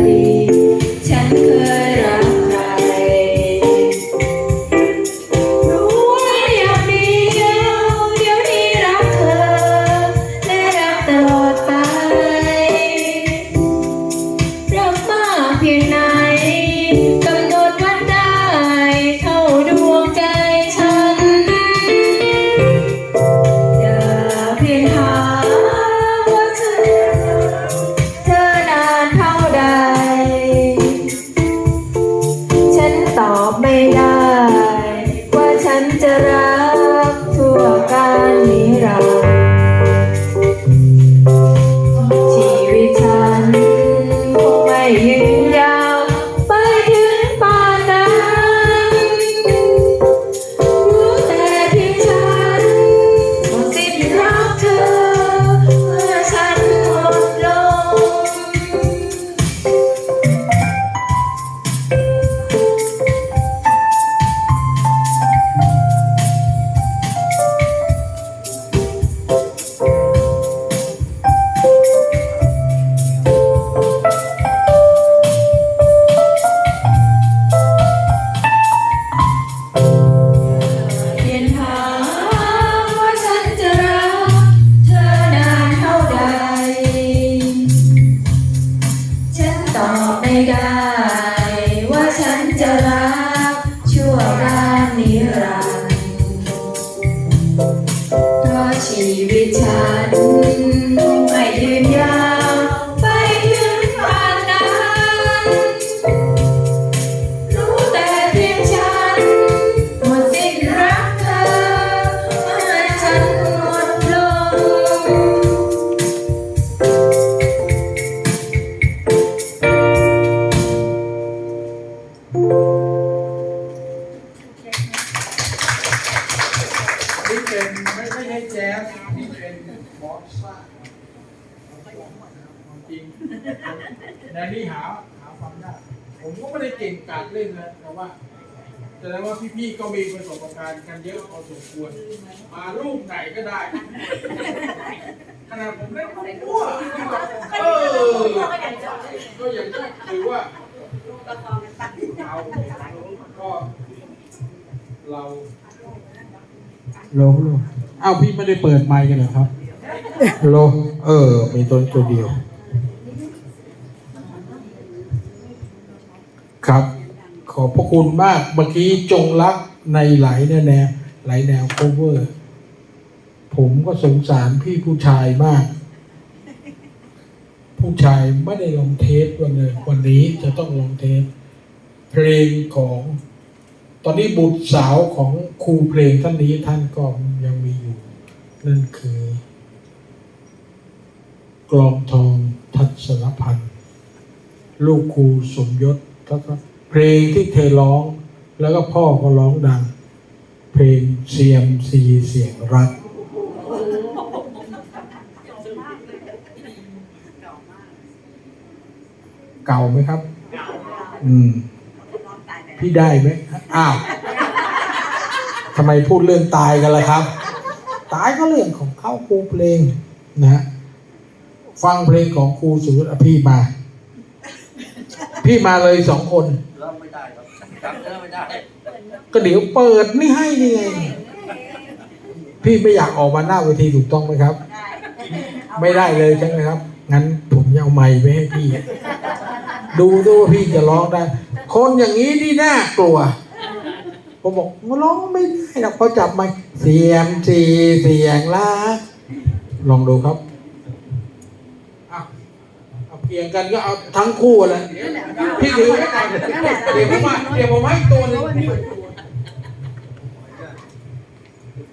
ti. นี่เป็นไม่ไม่ใช่แจ๊สนี่เป็นบอสซ่าจริงแนนนี่หาหาฟังได้ผมก็ไม่ได้เก่งกาจเล่นนะแต่ว่าแสดงว่าพี่ๆก็มีประสบการณ์กันเยอะพอสมควร มาลูกไหนก็ได้ขนาดผมเล่นมั่วเออก็อย่างนี้ถือว่าเราก็เรา โลโลอ้าวพี่ไม่ได้เปิดไมค์กันเหรอครับ โล เออ มีตัวตัวเดียว ครับ ขอบพระคุณมาก เมื่อกี้จงรักในหลายแนวหลายแนวโคเวอร์ ผมก็สงสารพี่ผู้ชายมาก ผู้ชายไม่ได้ลองเทสวันเลยวันนี้จะต้องลองเทสเพลงของ ตอนนี้บุตรสาวของครูเพลงท่านนี้ท่านก็ยังมีอยู่ นั่นคือกลองทองทัศนพันธ์ลูกครูสมยศแล้วก็เพลงที่เธอร้อง แล้วก็พ่อก็ร้องดัง เพลงเสียมซีเสียงรักเก่าไหมครับ อืม พี่ได้ไหม อ้าวทำไมพูดเรื่องตายกันล่ะครับ ตายก็เรื่องของเข้าครูเพลงนะฮะฟังเพลงของครูสุรพี่มา พี่มาเลยสองคนเริ่มไม่ได้ครับจำเริ่มไม่ได้ก็เดี๋ยวเปิดนี่ให้นี่ไงพี่ไม่อยากออกมาหน้าเวทีถูกต้องไหมครับ ไม่ได้เลยใช่ไหมครับ งั้นผมจะเอาไมค์ไปให้พี่ ดูดูว่าพี่จะร้องได้ คนอย่างนี้นี่น่ากลัว ผมบอกว่าร้องไม่ได้หรอกพอจับไมค์เสียงสีเสียงละลองดูครับเอาเอาเพียงกันก็เอาทั้งคู่แหละพี่ถือไว้ก่อนเดี๋ยวผมว่าเดี๋ยวผมให้ตัวหนึง